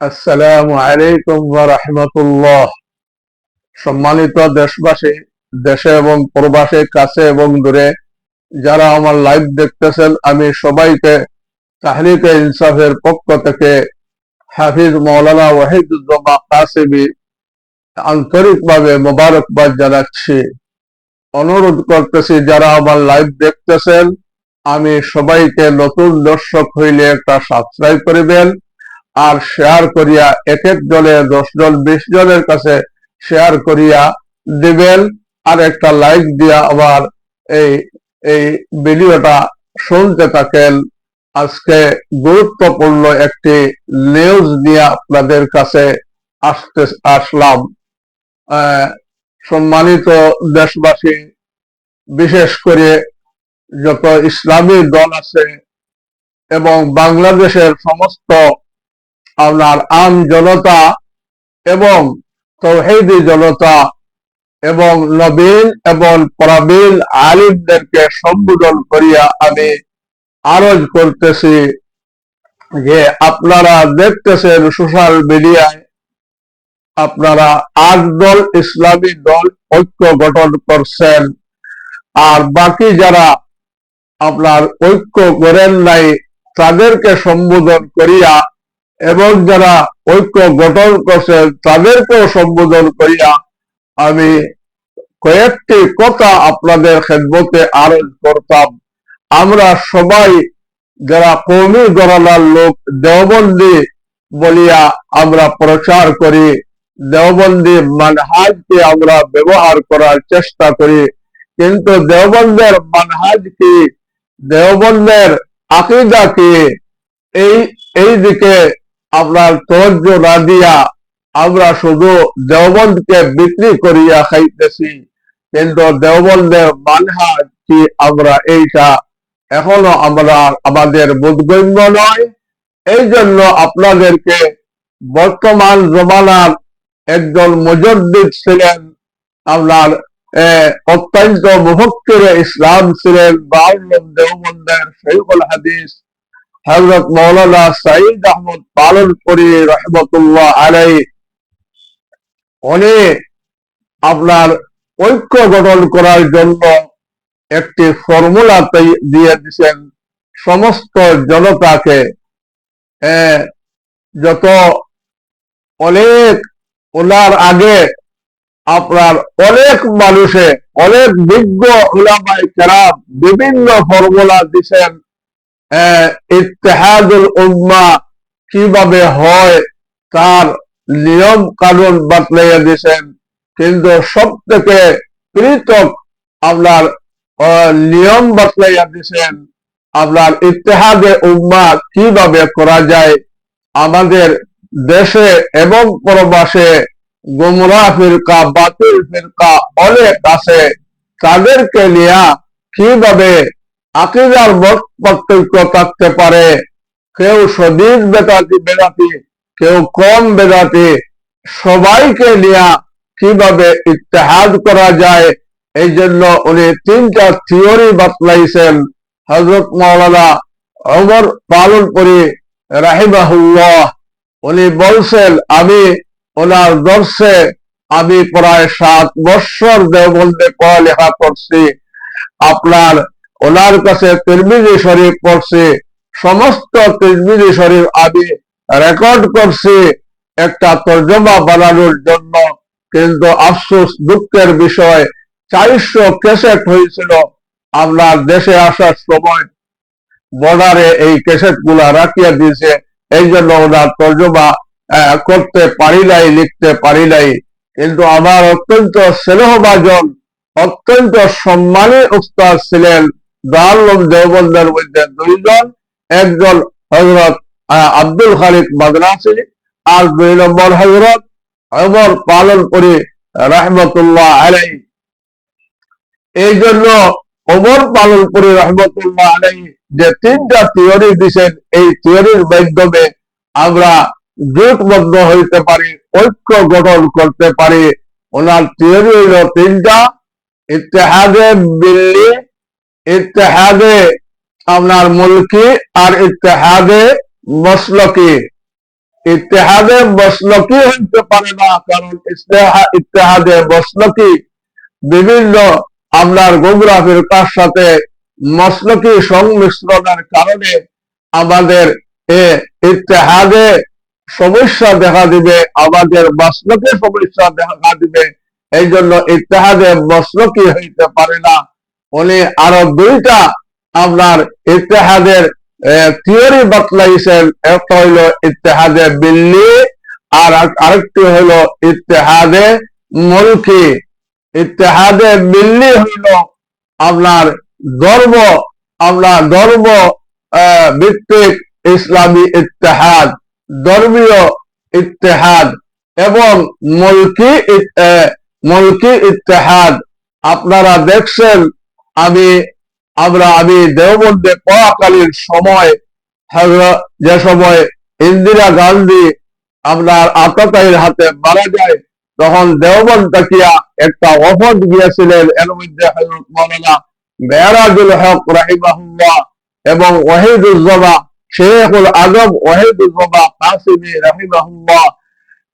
আসসালামু আলাইকুম রাহমাতুল্লাহ। সম্মানিত দেশবাসী, দেশে এবং প্রবাসে, কাছে এবং দূরে, যারা আমার লাইভ দেখতেছেন, আমি সবাইকে তাহরিকে ইনসাফের পক্ষ থেকে হাফিজ মৌলানা ওয়াহিদুজ্জামা কাসিমি আন্তরিকভাবে মোবারকবাদ জানাচ্ছি। অনুরোধ করতেছি, যারা আমার লাইভ দেখতেছেন, আমি সবাইকে নতুন দর্শক হইলে একটা সাবস্ক্রাইব করিবেন আর শেয়ার করিয়া এক এক জনে দশ জন বিশ জনের কাছে শেয়ার করিয়া দিবেন। আর একটা লাইক দিয়া আবার এই এই ভিডিওটা শুনতে থাকেন। আজকে গুরুত্বপূর্ণ একটি নিউজ নিয়ে আপনাদের কাছে আসতে, আসলাম। সম্মানিত দেশবাসী, বিশেষ করে যত ইসলামী দল আছে এবং বাংলাদেশের সমস্ত আপনার আম জনতা এবং তৌহিদি জনতা এবং নবীন এবং প্রবীণ আলিমদেরকে সম্বোধন করিয়া আমি আরজ করতেছি যে আপনারা দেখতেছেন সোশ্যাল মিডিয়ায় আপনারা আট দল ইসলামী দল ঐক্য গঠন করছেন। আর বাকি যারা আপনার ঐক্য করেন নাই, তাদেরকে সম্বোধন করিয়া এবং যারা ঐক্য গঠন করছেন তাদেরকেও সম্বোধন করিয়া আমি কয়েকটি কথা আপনাদের খেদমতে আরোপ করতাম। আমরা সবাই যারা কৌমি গণনার লোক, দেওবন্দি বলিয়া আমরা প্রচার করি, দেওবন্দি মানহাজকে আমরা ব্যবহার করার চেষ্টা করি। কিন্তু দেওবন্দের মানহাজ কি, দেওবন্দের আকিদা কি, এই এই দিকে আপনার তর্জ না দিয়া আমরা শুধু দেওবন্দকে বিক্রি করিয়া খাইতেছি। কিন্তু দেওবন্দের মানহাজ কি আমরা এইটা এখনও আমরা আমাদের বোধগম্য নয়। এই জন্য আপনাদেরকে বর্তমান জমানার একজন মুজদ্দিদ ছিলেন, আপনার অত্যন্ত মুহক্কির ইসলাম ছিলেন বাউলম দেওবন্দের শৈখুল হাদিস হজরত মৌলানা সাইদ আহমদ পালন করি রহমতুল্লাহ আলাই উনি আপনার ঐক্য গঠন করার জন্য একটি ফর্মুলা দিয়ে দিচ্ছেন সমস্ত জনতাকে যত অনেক ওনার আগে আপনার অনেক মানুষে, অনেক বিজ্ঞ উলামাই কেরাম বিভিন্ন ফর্মুলা দিচ্ছেন আহ, ইত্তেহাদুল উম্মা কীভাবে হয় তার নিয়ম কানুন বাতলাইয়া দিয়েছেন। কিন্তু সব থেকে পৃথক আপনার নিয়ম বাতলাইয়া দিয়েছেন আপনার ইত্তেহাদে উম্মা কীভাবে করা যায়। আমাদের দেশে এবং প্রবাসে গুমরা ফিরকা বাতিল ফিরকা অনেক আছে। তাদেরকে নিয়ে কীভাবে আকিদার মত পার্থক্য থাকতে পারে। কেউ সদিদ বেদাতি বেদাতি, কেউ কম বেদাতি। সবাইকে নিয়ে কীভাবে ইত্তেহাদ করা যায় এই জন্য উনি তিনটা থিওরি বাতলাইছেন। হজরত মাওলানা অমর পালন করি রাহিবাহুল্লাহ উনি বলছেন, আমি ওনার দর্শে, আমি প্রায় সাত বৎসর দেওবন্দে পড়ালেখা করছি। আপনার ওনার কাছে তিরমিজি শরীফ পড়ছে, সমস্ত তিরমিজি শরীফ আমি রেকর্ড করছি, একটা তর্জমা বানানোর জন্য। কিন্তু আফসোস, দুঃখের বিষয়, চারশো ক্যাসেট হয়েছিল আপনার দেশে আসার সময়। বর্ডারে এই ক্যাসেটগুলা রাখিয়া দিয়েছে, এই জন্য ওনার তর্জমা করতে পারি নাই, লিখতে পারি নাই। কিন্তু আমার অত্যন্ত স্নেহভাজন, অত্যন্ত সম্মানী উস্তাদ ছিলেন দারুল দেওবন্দের মধ্যে দুইজন, একজন হজরত আব্দুল খালিক মাদ্রাসি আর দুই নম্বর হজরত অমর পালন করি রহমতুল্লাহ আলাই এই জন্য অমর পালন করি রহমতুল্লাহ আলাই যে তিনটা থিওরি দিছেন, এই থিওরির মাধ্যমে আমরা জোটবদ্ধ হইতে পারি, ঐক্য গঠন করতে পারি। ওনার থিওরি তিনটা, ইত্তেহাদে বিল্লি ইত্তেহাদে আপনার মুলকি আর মসলকি। ইতিহাদে মসলকি হইতে পারে না, কারণ ইতিহাদে মসলকি বিভিন্ন আপনার সাথে মসলকি সংমিশ্রণের কারণে আমাদের এ ইতিহাদে সমস্যা দেখা দিবে, আমাদের মসলকে সমস্যা দেখা দিবে। এই জন্য ইতিহাদে মসলকি হইতে পারে না। উনি আরও দুইটা আপনার ইতিহাদের থিওরি বাতলাইছেন একটা হইল ইতিহাদে বিল্লি আর আরেকটি হইল ইতিহাদে মুলকি। ইতিহাদে বিল্লি হইল আপনার ধর্ম আপনার আহ, ভিত্তিক ইসলামী ইতিহাদ ধর্মীয় ইতিহাদ এবং মুলকি মুলকি ইতিহাদ আপনারা দেখছেন আমি, আমরা, আমি দেওবন্দে পড়াকালীন সময় যে সময় ইন্দিরা গান্ধী আপনার আততায়ীর হাতে মারা যায়, তখন দেওবন্দ তাকিয়া একটা অফদ গিয়েছিলেন এর মধ্যে হযরত মাওলানা মেহরাজুল হক রাহিমাহুল্লাহ এবং ওয়াহিদুজ্জমা, শেখুল আজম ওয়াহিদুজ্জমা কাসিমি রাহিমাহুল্লাহ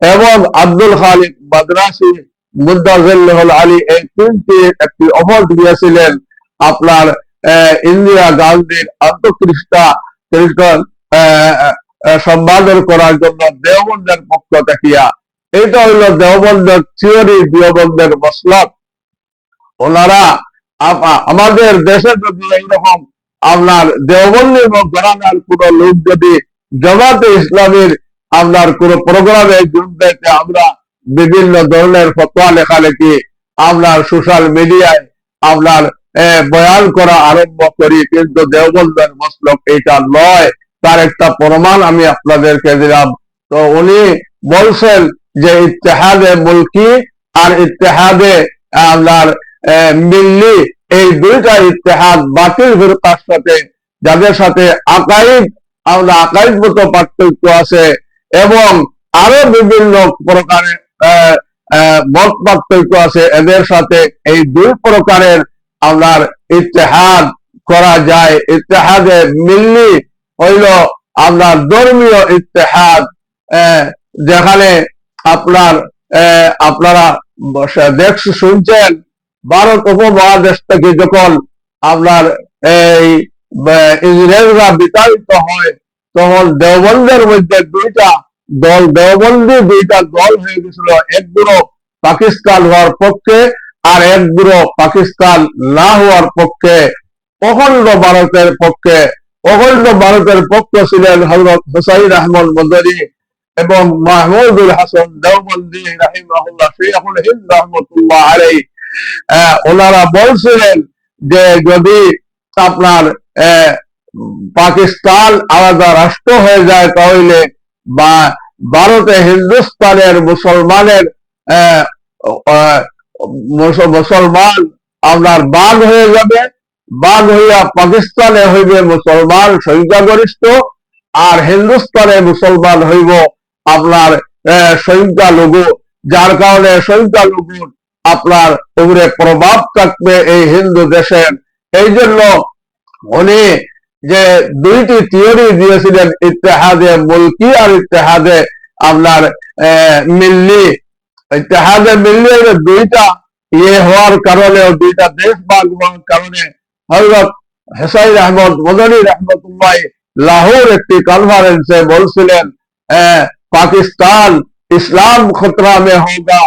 এবং আব্দুল খালিক মাদ্রাসি মুদাজিল্লাহুল আলী এই তিনটি একটি অফদ দিয়েছিলেন আপনার ইন্দিরা গান্ধীর আহ, সম্পাদন করার জন্য দেওবন্দের পক্ষ থাকিয়া এটা হইল দেওবন্দের থিওরি দেওবন্দের মসলক ওনারা আমাদের দেশে যদি এইরকম আপনার দেওবন্দি এবং ঘরানার কোন লোক যদি জমাতে ইসলামের আপনার কোন প্রোগ্রামে যোগ দিতে আমরা বিভিন্ন ধরনের ফতোয়া লেখালেখি আপনার সোশ্যাল মিডিয়ায় আপনার বয়ান করা আরম্ভ করি, কিন্তু দেওবন্দের মসলক এটা নয়। তার একটা প্রমাণ আমি আপনাদেরকে দিলাম। তো উনি বলছেন যে ইতিহাদে মুলকি আর ইতিহাদে আপনার মিল্লি এই দুইটা ইতিহাদ বাতিল ফিরকার সাথে, যাদের সাথে আকাইদ আমরা আকাইদ মতো পার্থক্য আছে এবং আরও বিভিন্ন প্রকারের মত পার্থক্য আছে। এদের সাথে এই দুই প্রকারের আপনার ইতিহাদ করা যায়। ইতিহাদে মিল্লি হইল আপনার ধর্মীয় ইতিহাদ যেখানে আপনার আপনারা দেখ, শুনছেন, ভারত উপমহাদেশ থেকে যখন আপনার এই ইংরেজরা বিতাড়িত হয়, তখন দেওবন্দের মধ্যে দুইটা দল, দেওবন্দি দুইটা দল হয়ে গেছিল। একগুলো পাকিস্তান হওয়ার পক্ষে আর একগুলো পাকিস্তান না হওয়ার পক্ষে, অখণ্ড ভারতের পক্ষে, অখণ্ড ভারতের পক্ষ ছিলেন হজরত হুসাইন আহমদ মদনী এবং মাহমুদুল হাসান দেওবন্দি রাহিমাহুল্লাহ শেখুল হিন্দ রহমতুল্লাহ ওনারা বলছিলেন যে যদি আপনার পাকিস্তান আলাদা রাষ্ট্র হয়ে যায় তাহলে বা ভারতে হিন্দুস্তানের মুসলমানের মুসলমান আপনার বাঘ হয়ে যাবে, বাঘ হইয়া পাকিস্তানে হইবে মুসলমান সংখ্যাগরিষ্ঠ আর হিন্দুস্তানে মুসলমান হইব আপনার সংখ্যালঘু, যার কারণে সংখ্যালঘু আপনার উপরে প্রভাব থাকবে এই হিন্দু দেশের। এই জন্য উনি যে দুইটি থিওরি দিয়েছিলেন ইতিহাদে মুলকি আর ইতিহাদে আপনার মিল্লি ইতিহাদে মিল্লি হলো দুইটা ইয়ে হওয়ার কারণে ও দুইটা দেশ ভাগ হওয়ার কারণে হজরত হুসাইন আহমদ মদনী রহমতুল্লাহ লাহোর একটি কনফারেন্সে বলছিলেন আহ, পাকিস্তান ইসলাম खतरा में होगा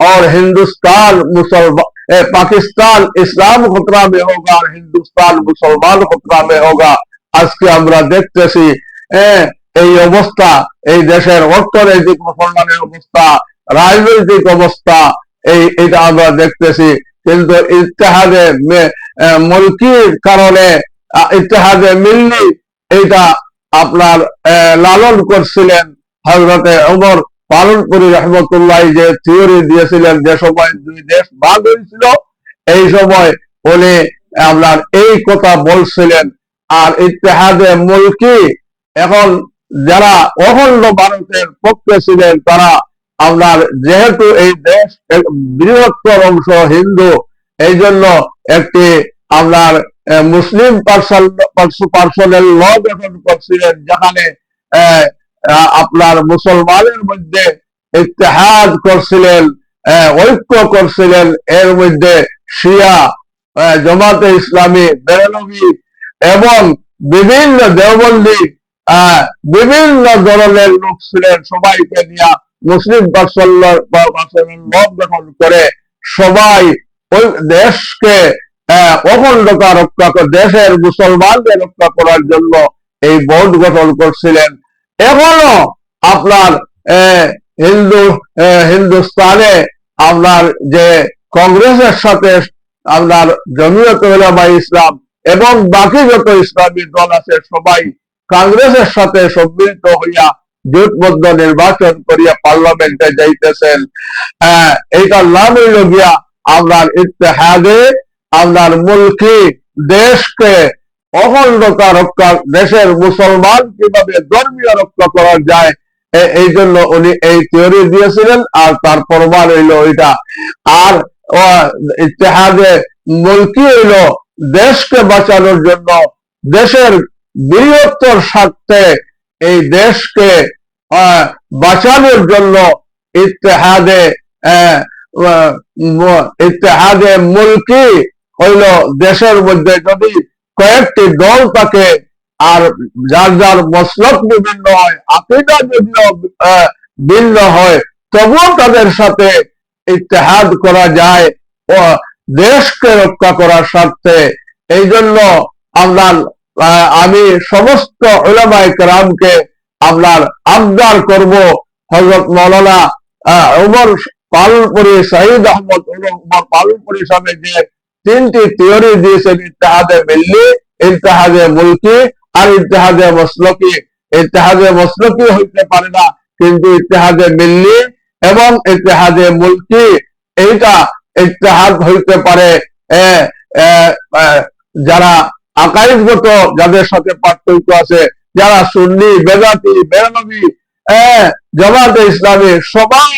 और हिंदुस्तान मुसलमान ए, पाकिस्तान इस्लाम खतरा में होगा और हिंदुस्तान মুসলমান খতরা में होगा আজকে আমরা দেখতেছি এ, এই অবস্থা এই দেশের অর্থনৈতিক মুসলমানের অবস্থা রাজনৈতিক অবস্থা এই, এটা আমরা দেখতেছি। কিন্তু ইতিহাদে মুলকির কারণে ইতিহাদে মিল্লি এটা আপনার লালন করছিলেন হজরতে ওমর পালনপুরি রহমতুল্লাহ যে থিওরি দিয়েছিলেন যে সময় দুই দেশ ভাগ হয়েছিল, এই সময় উনি আপনার এই কথা বলছিলেন। আর ইতিহাদে মুলকি, এখন যারা অখণ্ড ভারতের পক্ষে ছিলেন, তারা আপনার যেহেতু এই দেশ বৃহত্তর অংশ হিন্দু এই জন্য একটি আপনার মুসলিম পার্সন পার্সোনাল ল গঠন করছিলেন, যেখানে আপনার মুসলমানের মধ্যে ইত্তেহাদ করছিলেন ঐক্য করছিলেন, এর মধ্যে শিয়া জামাতে ইসলামী বেরলভি এবং বিভিন্ন দেওবন্দি বিভিন্ন ধরনের লোক ছিলেন সবাইকে নিয়ে মুসলিম গঠন করে সবাই ওই দেশকে অখণ্ডতা রক্ষা করে, দেশের মুসলমানদের রক্ষা করার জন্য এই বোর্ড গঠন করছিলেন। এখনও আপনার হিন্দু হিন্দুস্তানে আপনার যে কংগ্রেসের সাথে আপনার জমিয়ত উলামা ইসলাম এবং বাকি যত ইসলামী দল আছে, সবাই কংগ্রেসের সাথে সম্মিলিত হইয়া জোটবদ্ধ নির্বাচন করিয়া পার্লামেন্টে যাইতেছেন। আহ, এইটার নাম হইল গিয়া আপনার ইত্তেহাদে আপনার মুলকি দেশকে অখণ্ডতা রক্ষা দেশের মুসলমান কীভাবে ধর্মীয় রক্ষা করা যায় এই জন্য উনি এই থিওরি দিয়েছিলেন আর তার প্রমাণ হইল ওইটা আর ও, ইত্তেহাদে মুলকি হইল দেশকে বাঁচানোর জন্য দেশের বৃহত্তর স্বার্থে এই দেশকে বাঁচানোর জন্য ম- ইত্তেহাদে মুলকি হইল দেশের মধ্যে যদি কয়েকটি দল থাকে আর যার যার মসলক বিভিন্ন হয় আকিদা যদিও ভিন্ন হয় তবুও তাদের সাথে ইত্তেহাদ করা যায় ও দেশকে রক্ষা করার স্বার্থে। এই জন্য আহ, আমি সমস্ত ওলামাই কেরামকে আপনার আবদার করব হজরত মৌলানা উমর পালনপুরি শহীদ আহমদ উমর পালনপুরি সাহেব যে তিনটি থিওরি দিয়েছেন ইত্তেহাদে মিল্লি, ইত্তেহাদে মুলকি আর ইত্তেহাদে মসলকি। ইত্তেহাদে মসলকি হইতে পারে না, কিন্তু ইত্তেহাদে মিল্লি এবং ইত্তেহাদে মুলকি, এইটা ইত্তেহাদ হইতে পারে। যারা আকাইদগত যাদের সাথে পার্থক্য আছে, যারা সুন্নি, বেদাতি বেরনবী জামাতে ইসলামী, সবাই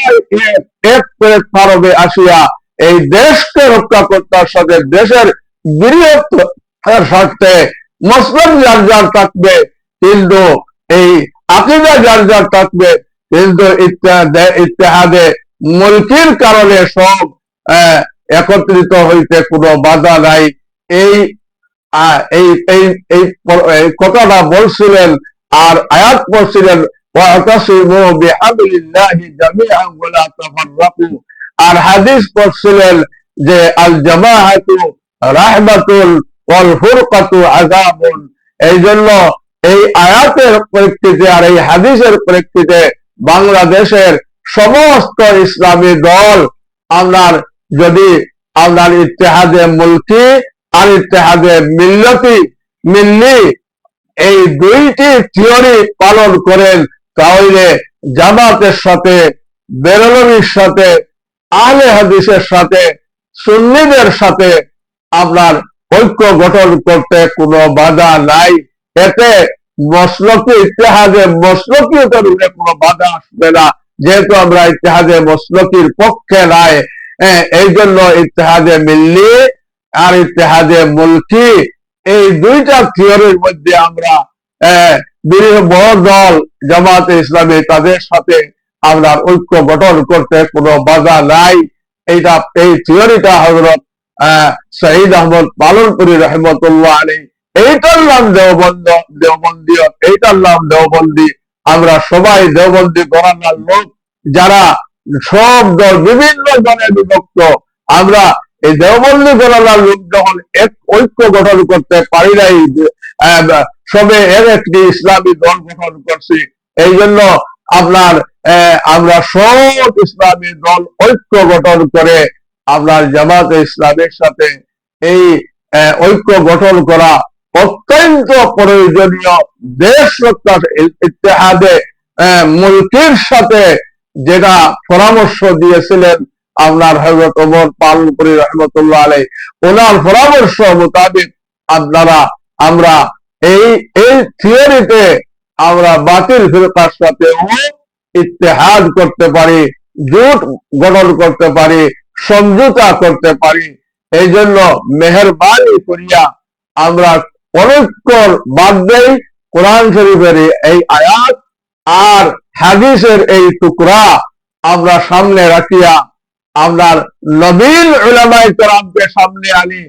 এক করে পারবে আসিয়া এই দেশকে রক্ষা করতে সাথে দেশের বৃহত্তর স্বার্থে মুসলিম যার যার থাকবে কিন্তু এই আকিদা যার যার থাকবে কিন্তু ইত্তেহাদে মুলকির কারণে সব একত্রিত হইতে কোনো বাধা নাই। এই এই এই এই কথাটা বলছিলেন আর আয়াত করছিলেন আর হাদিস যে আল জামাহাতু রাহমাতুল ওয়াল ফুরকাতু আযাবুন। এই জন্য এই আয়াতের প্রেক্ষিতে আর এই হাদিসের প্রেক্ষিতে বাংলাদেশের সমস্ত ইসলামী দল আপনার যদি আপনার ইতিহাদে মুলকি আর ইত্তেহাদে মিল্লতি মিল্লি এই দুইটি থিওরি পালন করেন, তাহলে জামাতের সাথে বেরলমির সাথে, আহলে হাদিসের সাথে, সুন্নিদের সাথে আপনার ঐক্য গঠন করতে কোনো বাধা নাই। এতে মসলকি ইতিহাদে মসলকিয়তের উপরে কোনো বাধা আসবে না। যেহেতু আমরা ইতিহাদে মসলকির পক্ষে নাই এই জন্য ইতিহাদে মিল্লি আর ইতিহাদে মুলকি, এই দুইটা থিওরির মধ্যে আমরা বিভিন্ন বড় দল জামাতে ইসলামী তাদের সাথে আমরা ঐক্য গঠন করতে কোনো বাধা নাই। এইটা, এই থিওরিটা হজরত শহীদ আহমদ পালনপুরি রহমতুল্লাহ আলী এইটার নাম দেওবন্দ দেওবন্দিয় এইটার নাম দেওবন্দি। আমরা সবাই দেওবন্দি গরানার লোক, যারা সব দল বিভিন্ন দলে বিভক্ত। আমরা এই দেওবন্দি গরানার লোক যখন এক ঐক্য গঠন করতে পারি নাই সবে এর একটি ইসলামী দল গঠন করছি, এই জন্য আপনার আমরা সব ইসলামী দল ঐক্য গঠন করে আপনার জামাতে ইসলামের সাথে এই ঐক্য গঠন করা অত্যন্ত প্রয়োজনীয় দেশ রক্ষা ইতিহাদে মুলকির সাথে যেটা পরামর্শ দিয়েছিলেন আপনার হজরত ওমর পালনপুরি রহমতুল্লাহ আলাই ওনার পরামর্শ মোতাবেক আপনারা, আমরা এই এই থিওরিতে আমরা বাতিল ফিরকার সাথেও ইত্তেহাদ করতে পারি, জোট গঠন করতে পারি, সমঝোতা করতে পারি। এই জন্য মেহরবানি করিয়া আমরা অনৈক্যর বাদ দেই কোরআন শরীফের এই আয়াত আর হাদিসের এই টুকরা আমরা সামনে রাখিয়া আমরা নবীন উলামায়ে কেরামকে সামনে আনি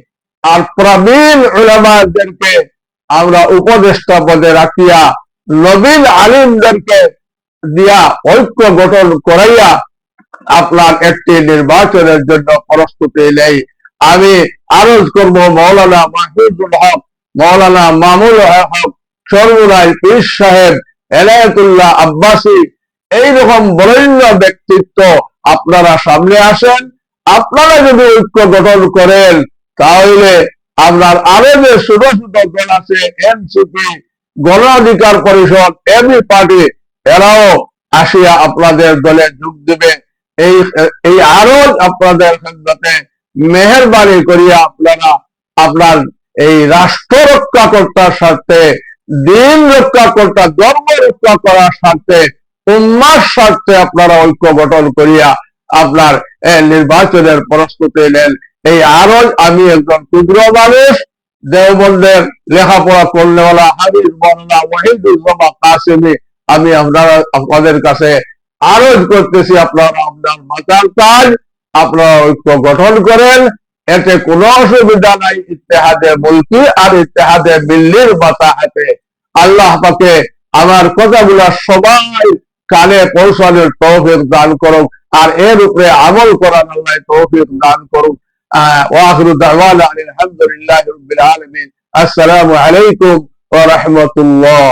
আর প্রবীণ উলামাদেরকে আমরা উপদেষ্টা পদে রাখিয়া নবীন আলিমদেরকে দিয়া ঐক্য গঠন করাইয়া আপনার একটি নির্বাচনের জন্য প্রস্তুতি নেই। আমি আরজ করব মৌলানা মাহিদুল হক, মৌলানা মামুল হক সর্বরাই পীর সাহেব এলায়তুল্লাহ আব্বাসী। এইরকম বরেণ্য ব্যক্তিত্ব আপনারা সামনে আসেন, আপনারা যদি ঐক্য গঠন করেন, তাহলে আপনার আরও যে ছোট ছোট দল আছে, এনসিপি, গণ অধিকার পরিষদ, এবি পার্টি, এরাও আসিয়া আপনাদের দলে যোগ দেবে। এই এই আরও আপনাদের খেদমতে মেহরবানি করিয়া আপনারা আপনার এই রাষ্ট্র রক্ষা কর্তার স্বার্থে, দিন রক্ষা কর্তা ধর্ম রক্ষা করার স্বার্থে উম্মার স্বার্থে আপনারা ঐক্য গঠন করিয়া আপনার নির্বাচনের প্রস্তুতি নেন। এই আরও আমি একজন ক্ষুদ্র মানুষ, দেওবন্দের লেখাপড়া করলেওয়ালা বর্ণা আমি আপনারা, আপনাদের কাছে আরজ করতেছি, আপনারা আপনার মাতার কাজ আপনারা ঐক্য গঠন করেন। এতে কোনো অসুবিধা নাই, ইত্তেহাদে মুলকি আর ইত্তেহাদে বিল্লির বাতাহাতে আল্লাহ পাকে আমার কথাগুলা সবাই কানে পৌঁছানোর তৌফিক দান করুক আর এর উপরে আমল করার আল্লাহ তৌফিক দান করুক ওয়াখিরু দাওয়ানা আলহামদুলিল্লাহি রাব্বিল আলামিন। আসসালামু আলাইকুম ওয়া রাহমাতুল্লাহ।